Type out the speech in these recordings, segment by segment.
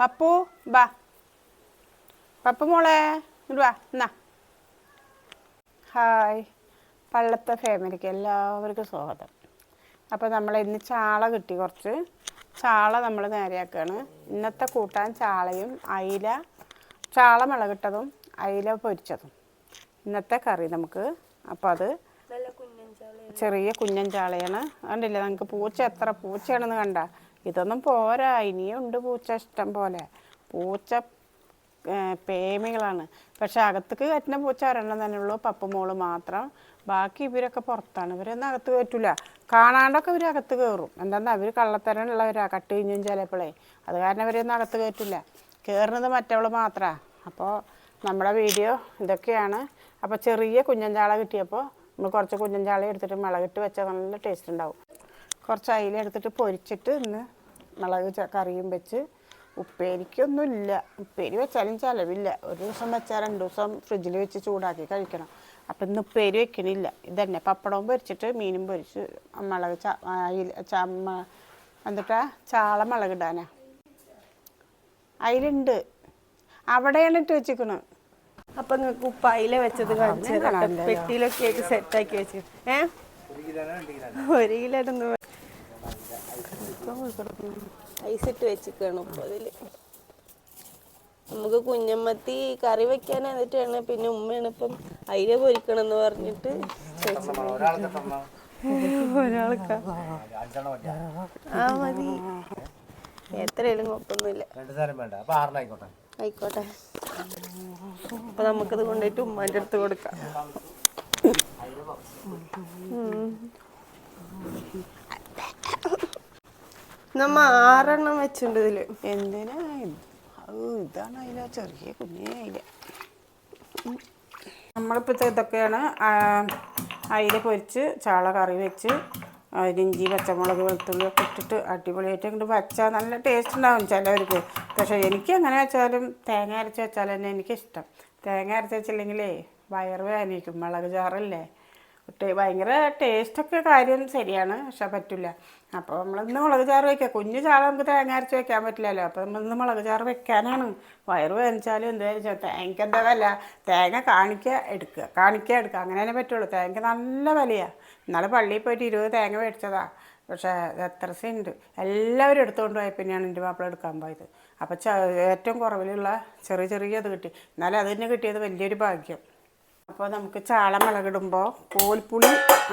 പപ്പു ബാ. പപ്പു മോളെ ഇങ്ങോട്ട് വാ എന്നാ. ഹായ്. പള്ളത്തെ ഫാമിലിക്ക് എല്ലാവർക്കും സ്വാഗതം. അപ്പോൾ നമ്മൾ ഇന്ന് ചാള കിട്ടി കുറച്ച്. ചാള നമ്മൾ നേരെയാക്കുകയാണ് ഇന്നത്തെ കൂട്ടാൻ ചാളയും അയില ചാള മുളകിട്ടതും അയില പൊരിച്ചതും. ഇന്നത്തെ കറി നമുക്ക് അപ്പോൾ അത് ചെറിയ കുഞ്ഞൻ ചാളയാണ്. കണ്ടില്ല? നമുക്ക് പൂച്ച എത്ര പൂച്ചയാണെന്ന് കണ്ട. ഇതൊന്നും പോരാ ഇനിയും ഉണ്ട് പൂച്ച ഇഷ്ടം പോലെ. പൂച്ച പ്രേമികളാണ് പക്ഷെ അകത്തേക്ക് കയറ്റുന്ന പൂച്ച ഒരെണ്ണം തന്നെ ഉള്ളൂ പപ്പുമോൾ മാത്രം. ബാക്കി ഇവരൊക്കെ പുറത്താണ്. ഇവരൊന്നും അകത്ത് കയറ്റില്ല കാണാണ്ടൊക്കെ ഇവർ അകത്ത് കയറും. എന്താണെന്ന് അവർ കള്ളത്തരമുള്ളവരാ കട്ട് കഴിഞ്ഞും ചിലപ്പോഴേ അത് കാരണം ഇവരൊന്നും അകത്ത് കയറ്റില്ല കയറുന്നത് മറ്റവൾ മാത്രമാണ് അപ്പോൾ നമ്മുടെ വീഡിയോ ഇതൊക്കെയാണ്. അപ്പോൾ ചെറിയ കുഞ്ഞഞ്ചാള കിട്ടിയപ്പോൾ നമ്മൾ കുറച്ച് കുഞ്ഞഞ്ചാള എടുത്തിട്ട് മുളകിട്ട് വെച്ചാൽ നല്ല ടേസ്റ്റ് ഉണ്ടാവും. കുറച്ച് അയില എടുത്തിട്ട് പൊരിച്ചിട്ട് ഇന്ന് മുളക് കറിയും വെച്ച്. ഉപ്പേരിക്കൊന്നുമില്ല. ഉപ്പേരി വെച്ചാലും ചിലവില്ല. ഒരു ദിവസം വെച്ചാൽ രണ്ട് ദിവസം ഫ്രിഡ്ജിൽ വെച്ച് ചൂടാക്കി കഴിക്കണം. അപ്പം ഇന്ന് ഉപ്പേരി വെക്കണില്ല. ഇതന്നെ പപ്പടവും പൊരിച്ചിട്ട് മീനും പൊരിച്ച് മുളക് ചമ്മ എന്നിട്ടാ ചാള മുളകിടാനാ അതിലുണ്ട് അവിടെയാണ് ഇട്ട് വെച്ചിക്കണ്. അപ്പൊ നിങ്ങൾക്ക് ഉപ്പായില വെച്ചത് കാണിച്ചു. പെട്ടിയിലൊക്കെ ആയിട്ട് സെറ്റാക്കി വെച്ചു ഏ? ഒരു കിലോ ഇടുന്നു ഇട്ട് വെച്ചിക്കാണ് ഇപ്പൊ അതിൽ നമുക്ക് കുഞ്ഞമ്മത്തി കറി വെക്കാൻ എന്നിട്ടാണ് പിന്നെ ഉമ്മയാണ് ഇപ്പം അയില പൊരിക്കണം എന്ന് പറഞ്ഞിട്ട് ഒരാൾക്കാ ആ മതി. എത്രയായാലും കുഴപ്പമൊന്നുമില്ല. രണ്ട് നേരം വേണ്ട. അപ്പൊ ആറിനായിക്കോട്ടെ. ആയിക്കോട്ടെ. അപ്പൊ നമുക്കത് കൊണ്ടുപോയിട്ട് ഉമ്മാന്റെ അടുത്ത് കൊടുക്കാം. നമ്മ ആറെണ്ണം വെച്ചിട്ടുണ്ട് ഇതിൽ. എന്തിനാ? അതില ചെറിയ കുഞ്ഞേ നമ്മളിപ്പോൾ ഇതൊക്കെയാണ് അയില പൊരിച്ച് ചാള കറി വെച്ച് ഇഞ്ചി പച്ചമുളക് വെളുത്തുള്ളി ഒക്കെ ഇട്ടിട്ട് അടിപൊളിയായിട്ട് ഇങ്ങോട്ട് വെച്ചാൽ നല്ല ടേസ്റ്റ് ഉണ്ടാവും ചിലവർക്ക്. പക്ഷേ എനിക്ക് എങ്ങനെ വെച്ചാലും തേങ്ങ അരച്ച് വെച്ചാൽ തന്നെ എനിക്കിഷ്ടം. തേങ്ങ അരച്ച് വെച്ചില്ലെങ്കിലേ വയറ് വേദനിക്കും മുളക് ചാറല്ലേ? ഭയങ്കര ടേസ്റ്റൊക്കെ കാര്യം ശരിയാണ് പക്ഷെ പറ്റില്ല അപ്പോൾ നമ്മളിന്ന് മുളക് ചാറ് വയ്ക്കുക കുഞ്ഞു ചാള നമുക്ക് തേങ്ങ അരച്ച് വെക്കാൻ പറ്റില്ലല്ലോ. അപ്പോൾ നമ്മളിന്ന് മുളക് ചാറ് വെക്കാനാണ്. വയറ് വേദനിച്ചാലും എന്തായാലും ചെ- തേങ്ങയ്ക്ക് എന്താ വില? തേങ്ങ കാണിക്ക എടുക്കുക കാണിക്ക എടുക്കുക അങ്ങനെ തന്നെ പറ്റുള്ളൂ. തേങ്ങ നല്ല വിലയാണ് ഇന്നാളെ പള്ളിയിൽ പോയിട്ട് ഇരുപത് തേങ്ങ മേടിച്ചതാ. പക്ഷേ എത്ര ഉണ്ട് എല്ലാവരും എടുത്തുകൊണ്ട് പോയ പിന്നെയാണ് എന്റെ മാപ്പിള എടുക്കാൻ പോയത്. അപ്പോൾ ഏറ്റവും കുറവിലുള്ള ചെറിയ ചെറിയ ഇത് കിട്ടി. എന്നാലും അത് തന്നെ കിട്ടിയത് വലിയൊരു ഭാഗ്യം. അപ്പോൾ നമുക്ക് ചാള മുളകിടുമ്പോൾ കോൽപ്പുളി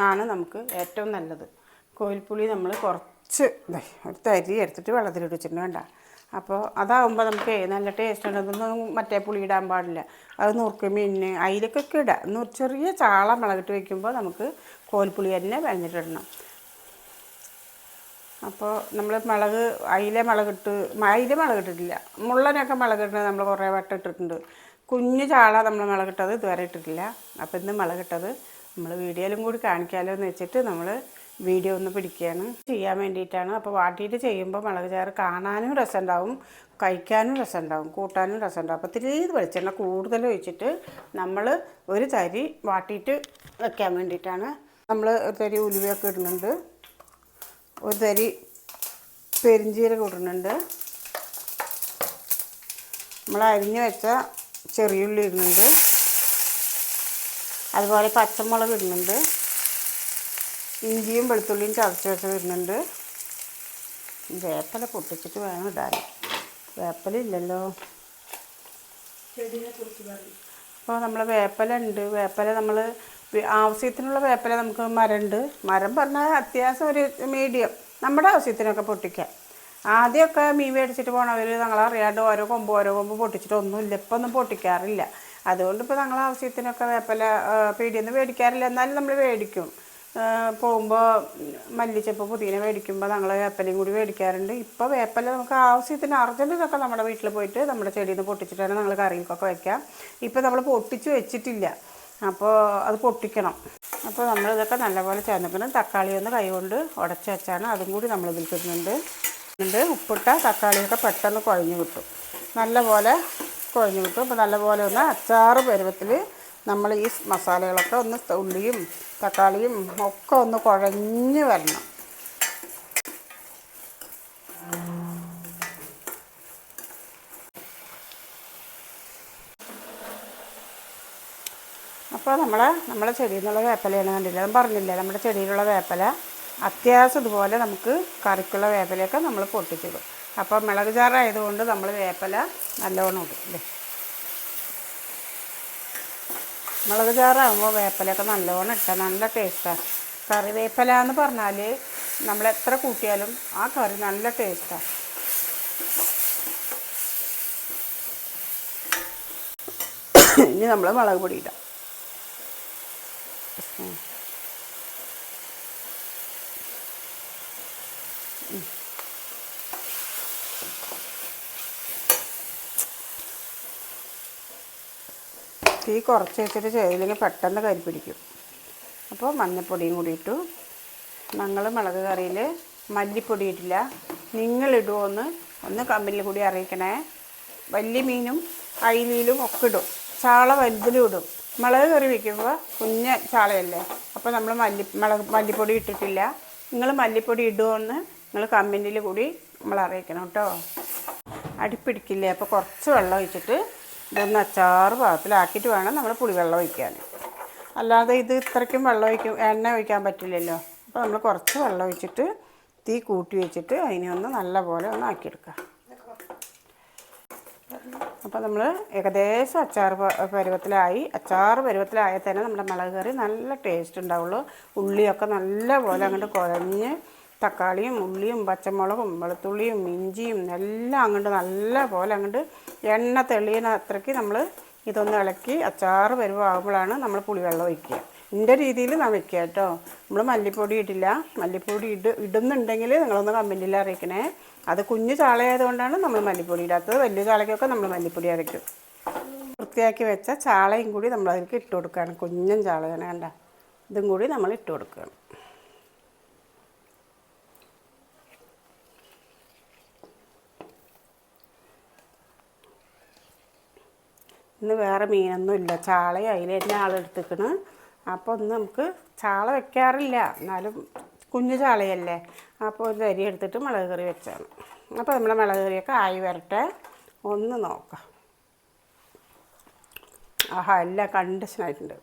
ആണ് നമുക്ക് ഏറ്റവും നല്ലത്. കോൽപ്പുളി നമ്മൾ കുറച്ച് ഒരു തരി എടുത്തിട്ട് വെള്ളത്തിലിട്ട് വെച്ചിട്ടുണ്ട് വേണ്ട അപ്പോൾ അതാവുമ്പോൾ നമുക്ക് നല്ല ടേസ്റ്റ് ഉണ്ട് ഇതൊന്നും മറ്റേ പുളി ഇടാൻ പാടില്ല. അത് നുറുക്ക്. മീനിന് അതിലേക്കൊക്കെ ഇടാം. ചെറിയ ചാള മുളകിട്ട് വയ്ക്കുമ്പോൾ നമുക്ക് കോൽപ്പുളി തന്നെ വെഞ്ഞിട്ടിടണം അപ്പോൾ നമ്മൾ മുളക് അയില മുളകിട്ട് അയില മുളകിട്ടിട്ടില്ല. മുള്ളനൊക്കെ മുളകിട്ട് നമ്മൾ കുറേ വട്ടം ഇട്ടിട്ടുണ്ട്. കുഞ്ഞു ചാള നമ്മൾ മുളകിട്ടത് ഇതുവരെ ഇട്ടിട്ടില്ല. അപ്പോൾ ഇന്ന് മുളകിട്ടത് നമ്മൾ വീഡിയോയിലും കൂടി കാണിക്കാമല്ലോ എന്ന് വെച്ചിട്ട് നമ്മൾ വീഡിയോ ഒന്ന് പിടിക്കുകയാണ് ചെയ്യാൻ വേണ്ടിയിട്ടാണ്. അപ്പോൾ വാട്ടിയിട്ട് ചെയ്യുമ്പോൾ മുളക് ചാറ് കാണാനും രസമുണ്ടാവും കഴിക്കാനും രസമുണ്ടാവും കൂട്ടാനും രസമുണ്ടാവും അപ്പോൾ ഇത്തിരി വെളിച്ചെണ്ണ കൂടുതൽ ഒഴിച്ചിട്ട് നമ്മൾ ഒരു തരി വാട്ടിയിട്ട് വെക്കാൻ വേണ്ടിയിട്ടാണ്. നമ്മൾ ഒരു തരി ഉലുവയൊക്കെ ഇടുന്നുണ്ട്. ഒരു തരി പെരിഞ്ചീരകം ഇടുന്നുണ്ട്. നമ്മൾ അരിഞ്ഞു വെച്ച ചെറിയുള്ളി ഇടുന്നുണ്ട്. അതുപോലെ പച്ചമുളക് ഇടുന്നുണ്ട്. ഇഞ്ചിയും വെളുത്തുള്ളിയും ചതച്ച് വെച്ചത് ഇടുന്നുണ്ട്. വേപ്പല പൊട്ടിച്ചിട്ട് വേണം ഇടാൻ. വേപ്പല ഇല്ലല്ലോ. അപ്പോൾ നമ്മൾ വേപ്പല ഉണ്ട്. വേപ്പല നമ്മൾ ആവശ്യത്തിനുള്ള വേപ്പല നമുക്ക് മരമുണ്ട്. മരം പറഞ്ഞാൽ അത്യാവശ്യം ഒരു മീഡിയം നമ്മുടെ ആവശ്യത്തിനൊക്കെ പൊട്ടിക്കാം. ആദ്യമൊക്കെ മീൻ മേടിച്ചിട്ട് പോണവർ ഞങ്ങളറിയാണ്ട് ഓരോ കൊമ്പ് ഓരോ കൊമ്പ് പൊട്ടിച്ചിട്ട് ഒന്നുമില്ല ഇപ്പം ഒന്നും പൊട്ടിക്കാറില്ല. അതുകൊണ്ട് ഇപ്പോൾ ഞങ്ങൾ ആവശ്യത്തിനൊക്കെ വേപ്പല പീടിയിൽ നിന്ന് മേടിക്കാറില്ല. എന്നാലും നമ്മൾ മേടിക്കും. പോകുമ്പോൾ മല്ലിച്ചപ്പ് പുതിന മേടിക്കുമ്പോൾ ഞങ്ങൾ വേപ്പലയും കൂടി മേടിക്കാറുണ്ട്. ഇപ്പോൾ വേപ്പല നമുക്ക് ആവശ്യത്തിന് അർജന്റിനൊക്കെ നമ്മുടെ വീട്ടിൽ പോയിട്ട് നമ്മുടെ ചെടിയിൽ നിന്ന് പൊട്ടിച്ചിട്ടാണ് ഞങ്ങൾ കറികൾക്കൊക്കെ വയ്ക്കാം ഇപ്പോൾ നമ്മൾ പൊട്ടിച്ച് വെച്ചിട്ടില്ല. അപ്പോൾ അത് പൊട്ടിക്കണം. അപ്പോൾ നമ്മളിതൊക്കെ നല്ലപോലെ ചേർന്നിക്കണം തക്കാളി ഒന്ന് കൈ കൊണ്ട് ഉടച്ച് വെച്ചാണ് അതും കൂടി നമ്മൾ ഇതിൽ കിട്ടുന്നുണ്ട് ഇത് ഉപ്പിട്ട തക്കാളിയൊക്കെ പെട്ടെന്ന് കുഴഞ്ഞു കിട്ടും. നല്ലപോലെ കുഴഞ്ഞു കിട്ടും. അപ്പോൾ നല്ലപോലെ ഒന്ന് അച്ചാറ് പരുവത്തിൽ നമ്മൾ ഈ മസാലകളൊക്കെ ഒന്ന് ഉള്ളിയും തക്കാളിയും ഒക്കെ ഒന്ന് കുഴഞ്ഞ് വരണം. അപ്പോൾ നമ്മളെ നമ്മളെ ചെടിയിൽ നിന്നുള്ള വേപ്പലയാണ് കണ്ടില്ല? അതും പറഞ്ഞില്ല? നമ്മുടെ ചെടിയിലുള്ള വേപ്പല. അത്യാവശ്യം ഇതുപോലെ നമുക്ക് കറിക്കുള്ള വേപ്പലയൊക്കെ നമ്മൾ പൊട്ടിച്ചിടും. അപ്പോൾ മിളക് ചാറായതുകൊണ്ട് നമ്മൾ വേപ്പല നല്ലോണം ഇടും അല്ലേ? മുളക് ചാറാകുമ്പോൾ വേപ്പലയൊക്കെ നല്ലോണം ഇട്ടാൽ നല്ല ടേസ്റ്റാണ് കറിവേപ്പില എന്ന് പറഞ്ഞാൽ നമ്മൾ എത്ര കൂട്ടിയാലും ആ കറി നല്ല ടേസ്റ്റാണ് ഇനി നമ്മൾ മുളക് പൊടി ഇടാം. തീ കുറച്ച് വെച്ചിട്ട് ചെയ്തില്ലെങ്കിൽ പെട്ടെന്ന് കരി പിടിക്കും. അപ്പോൾ മഞ്ഞൾപ്പൊടിയും കൂടി ഇട്ടു. ഞങ്ങൾ മുളക് കറിയിൽ മല്ലിപ്പൊടി ഇട്ടില്ല. നിങ്ങളിടുമോ ഒന്ന്. കമ്പനിയിൽ കൂടി അറിയിക്കണേ വലിയ മീനും അയിലും ഒക്കെ ഇടും. ചാള വലുതിലും ഇടും. മുളക് കറി വയ്ക്കുമ്പോൾ കുഞ്ഞ ചാളയല്ലേ? അപ്പോൾ നമ്മൾ മല്ലി മുളക് മല്ലിപ്പൊടി ഇട്ടിട്ടില്ല. നിങ്ങൾ മല്ലിപ്പൊടി ഇടുമോന്ന് നിങ്ങൾ കമ്പനിയിൽ കൂടി നമ്മൾ അറിയിക്കണം കേട്ടോ. അടിപ്പിടിക്കില്ലേ അപ്പോൾ കുറച്ച് വെള്ളം ഒഴിച്ചിട്ട് ഇതൊന്ന് അച്ചാറ് പാകത്തിലാക്കിയിട്ട് വേണം നമ്മൾ പുളിവെള്ളം ഒഴിക്കാൻ. അല്ലാതെ ഇത് ഇത്രയ്ക്കും വെള്ളം ഒഴിക്കും എണ്ണ ഒഴിക്കാൻ പറ്റില്ലല്ലോ. അപ്പോൾ നമ്മൾ കുറച്ച് വെള്ളം ഒഴിച്ചിട്ട് തീ കൂട്ടി വെച്ചിട്ട് അതിനെ ഒന്ന് നല്ല പോലെ ഒന്ന് ആക്കിയെടുക്കുക അപ്പോൾ നമ്മൾ ഏകദേശം അച്ചാർ പരുവത്തിലായി. അച്ചാർ പരുവത്തിലായാൽ തന്നെ നമ്മുടെ മുളക് കറി നല്ല ടേസ്റ്റ് ഉണ്ടാവുള്ളൂ. ഉള്ളിയൊക്കെ നല്ല പോലെ അങ്ങോട്ട് കുഴഞ്ഞ് തക്കാളിയും ഉള്ളിയും പച്ചമുളകും വെളുത്തുള്ളിയും ഇഞ്ചിയും എല്ലാം അങ്ങോട്ട് നല്ല പോലെ അങ്ങോട്ട് എണ്ണ തെളിയുന്ന അത്രയ്ക്ക് നമ്മൾ ഇതൊന്ന് ഇളക്കി അച്ചാറ് പരുവാകുമ്പോഴാണ് നമ്മൾ പുളിവെള്ളം ഒഴിക്കുക. എന്റെ രീതിയിൽ നാം വെക്കുക കേട്ടോ. നമ്മൾ മല്ലിപ്പൊടി ഇടില്ല. മല്ലിപ്പൊടി ഇട് ഇടുന്നുണ്ടെങ്കിൽ നിങ്ങളൊന്ന് കമ്പനിയിൽ അറിയിക്കണേ. അത് കുഞ്ഞു ചാളയായതുകൊണ്ടാണ് നമ്മൾ മല്ലിപ്പൊടി ഇടാത്തത്. വലിയ ചാളയ്ക്കൊക്കെ നമ്മൾ മല്ലിപ്പൊടി അരയ്ക്കും. വൃത്തിയാക്കി വെച്ച ചാളയും കൂടി നമ്മൾ അതിലേക്ക് ഇട്ട് കൊടുക്കുകയാണ്. കുഞ്ഞൻ ചാളയാണ് കണ്ട. ഇതും കൂടി നമ്മൾ ഇട്ട് കൊടുക്കുകയാണ്. ഇന്ന് വേറെ മീനൊന്നും ഇല്ല. ചാളയും അതിൽ തന്നെ ആളെടുത്തിക്കണ് അപ്പോൾ ഒന്ന് നമുക്ക് ചാള വെക്കാറില്ല. എന്നാലും കുഞ്ഞു ചാളയല്ലേ. അപ്പോൾ ഒരു അരി എടുത്തിട്ട് മുളക് കറി വെച്ചാണ്. അപ്പോൾ നമ്മുടെ മുളക് കറിയൊക്കെ ആയി വരട്ടെ. ഒന്ന് നോക്കാം. ആഹാ എല്ലാം കണ്ടീഷനായിട്ടുണ്ട്.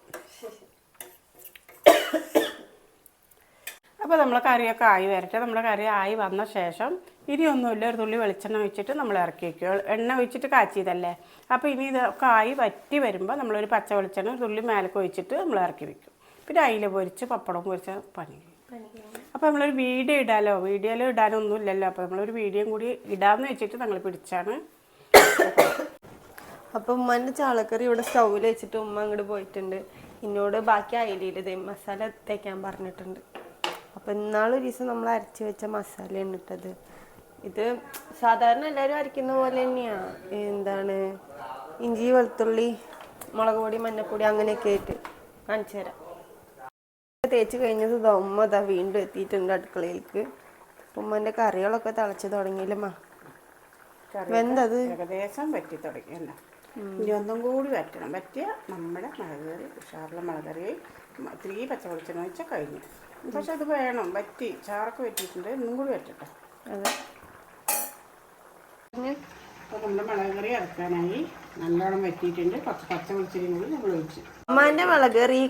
അപ്പോൾ നമ്മൾ കറിയൊക്കെ ആയി വരട്ടെ. നമ്മുടെ കറി ആയി വന്ന ശേഷം ഇനി ഒന്നുമില്ല ഒരു തുള്ളി വെളിച്ചെണ്ണ ഒഴിച്ചിട്ട് നമ്മൾ ഇറക്കി വയ്ക്കുക എണ്ണ ഒഴിച്ചിട്ട് കാച്ചിയതല്ലേ? അപ്പോൾ ഇനി ഇതൊക്കെ ആയി വറ്റി വരുമ്പോൾ നമ്മളൊരു പച്ച വെളിച്ചെണ്ണ ഒരു തുള്ളി മേലൊക്കെ ഒഴിച്ചിട്ട് നമ്മൾ ഇറക്കി വയ്ക്കും പിന്നെ അയില പൊരിച്ച് പപ്പടം പൊരിച്ച പണി അപ്പോൾ നമ്മളൊരു വീഡിയോ ഇടാലോ? വീഡിയോയിൽ ഇടാനൊന്നുമില്ലല്ലോ അപ്പോൾ നമ്മളൊരു വീഡിയോയും കൂടി ഇടാമെന്ന് വെച്ചിട്ട് ഞങ്ങൾ പിടിച്ചാണ്. അപ്പോൾ ഉമ്മന്റെ ചാളക്കറി ഇവിടെ സ്റ്റൗവിൽ വെച്ചിട്ട് ഉമ്മ അങ്ങോട്ട് പോയിട്ടുണ്ട്. ഇന്നോട് ബാക്കി അയിലയിൽ മസാല തേക്കാൻ പറഞ്ഞിട്ടുണ്ട്. അപ്പൊ ഇന്നാളൊരു ദിവസം നമ്മൾ അരച്ച് വെച്ച മസാലയാണ് ഇട്ടത്. ഇത് സാധാരണ എല്ലാവരും അരയ്ക്കുന്ന പോലെ തന്നെയാണ് എന്താണ്? ഇഞ്ചി വെളുത്തുള്ളി മുളക് പൊടി മഞ്ഞപ്പൊടി അങ്ങനെയൊക്കെ ആയിട്ട് കാണിച്ചു തരാം. തേച്ച് കഴിഞ്ഞത് ഉമ്മ ദാ വീണ്ടും എത്തിയിട്ടുണ്ട് അടുക്കളയിലേക്ക്. ഉമ്മന്റെ കറികളൊക്കെ തിളച്ച് തുടങ്ങിയില്ലമ്മ വെന്തത്? ഏകദേശം പറ്റി തുടങ്ങി അല്ല? ഇനി ഒന്നും കൂടി വറ്റണം. വറ്റിയ നമ്മുടെ മുളക് കറി ഉഷാറിലെ മുളക് കറി ഇത്തിരി പച്ചവെളിച്ചെണ്ണ വെച്ചാൽ കഴിഞ്ഞു. പക്ഷെ അത് വേണം. വറ്റി ചാറൊക്കെ വറ്റിയിട്ടുണ്ട്. ഇന്നും കൂടി വറ്റട്ടെ. അതെ. അപ്പോൾ നമ്മുടെ മുളക് കറി ഇറക്കാനായി നല്ലോണം വറ്റിയിട്ടുണ്ട്. കുറച്ച് പച്ച കൂടി നമ്മൾ ഒഴിച്ചു.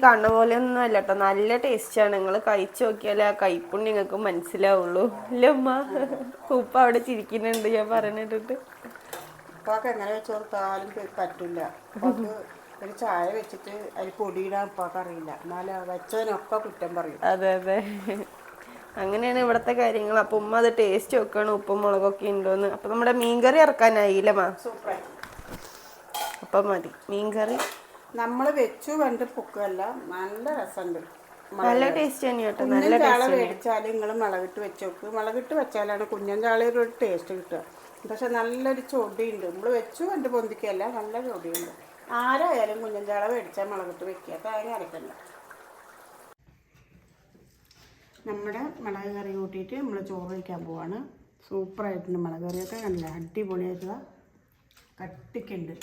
കാണുന്ന പോലെ ഒന്നും അല്ല കേട്ടോ നല്ല ടേസ്റ്റ് ആണ്. നിങ്ങൾ കഴിച്ചു നോക്കിയാലേ ആ കൈപ്പുണ്യം നിങ്ങൾക്ക് മനസ്സിലാവുള്ളൂ. അല്ലേ ഉമ്മ? ഉപ്പ അവിടെ ചിരിക്കുന്നുണ്ട്. ഞാൻ പറഞ്ഞിട്ടിട്ട് ഉപ്പാക്ക് എങ്ങനെ വെച്ച് കൊടുത്താലും പറ്റില്ല ഒരു ചായ വെച്ചിട്ട് അതിൽ പൊടിയിടാൻ ഉപ്പാക്ക് അറിയില്ല. എന്നാലും വെച്ചതിനൊക്കെ കുറ്റം പറയും. അതെ അതെ. അങ്ങനെയാണ് ഇവിടുത്തെ കാര്യങ്ങൾ. അപ്പൊ ഉമ്മ അത് ടേസ്റ്റ് നോക്കണം. ഉപ്പും മുളകൊക്കെ ഉണ്ടോന്ന്. അപ്പൊ നമ്മുടെ മീൻകറി ഇറക്കാനായില്ലേ മാ? സൂപ്പറായി അപ്പൊ മതി. മീൻകറി? നമ്മൾ വെച്ചു കണ്ട് പൊക്കല്ല നല്ല രസമുണ്ട്. നല്ല ടേസ്റ്റ് തന്നെ കേട്ടോ. നല്ല ചാള മേടിച്ചാൽ നിങ്ങൾ മുളകിട്ട് വെച്ച് നോക്ക്. മുളകിട്ട് വെച്ചാലാണ് കുഞ്ഞൻ ചാളയുടെ ഒരു ടേസ്റ്റ് കിട്ടുക. പക്ഷെ നല്ലൊരു ചൊടിയുണ്ട്. നമ്മൾ വെച്ചു കണ്ട് പൊന്തിക്കല്ല നല്ല ചൊടിയുണ്ട്. ആരായാലും കുഞ്ഞൻ ചാള മേടിച്ചാൽ മുളകിട്ട് വെക്കുക. തേങ്ങ അരക്കണ്ട. നമ്മുടെ മുളക് കറി കൂട്ടിയിട്ട് നമ്മൾ ചോറ് വയ്ക്കാൻ പോവാണ്. സൂപ്പറായിട്ടുണ്ട് മുളക് കറിയൊക്കെ. കണ്ടില്ല അടിപൊളിയായിട്ടുള്ള കട്ടിക്കുണ്ട്.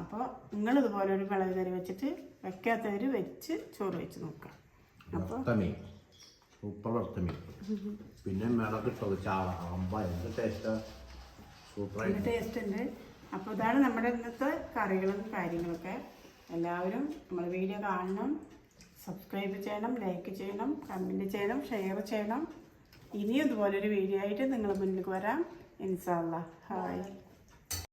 അപ്പോൾ നിങ്ങൾ ഇതുപോലെ ഒരു മുളക് കറി വെച്ചിട്ട് വെക്കാത്തവർ വെച്ച് ചോറ് വെച്ച് നോക്കാം അപ്പോൾ സൂപ്പർ വറുത്തമീൻ പിന്നെ മിളകിട്ടത് ചാള. അമ്പ എന്ത് ടേസ്റ്റാ സൂപ്പറായിട്ട് ടേസ്റ്റ് ഉണ്ട്. അപ്പോൾ ഇതാണ് നമ്മുടെ ഇന്നത്തെ കറികളും കാര്യങ്ങളൊക്കെ. എല്ലാവരും നമ്മൾ വീഡിയോ കാണണം സബ്സ്ക്രൈബ് ചെയ്യണം ലൈക്ക് ചെയ്യണം കമന്റ് ചെയ്യണം ഷെയർ ചെയ്യണം. ഇനിയും ഇതുപോലൊരു വീഡിയോ ആയിട്ട് നിങ്ങൾ മുന്നിലേക്ക് വരാം. ഇൻഷാല്ല ഹായ്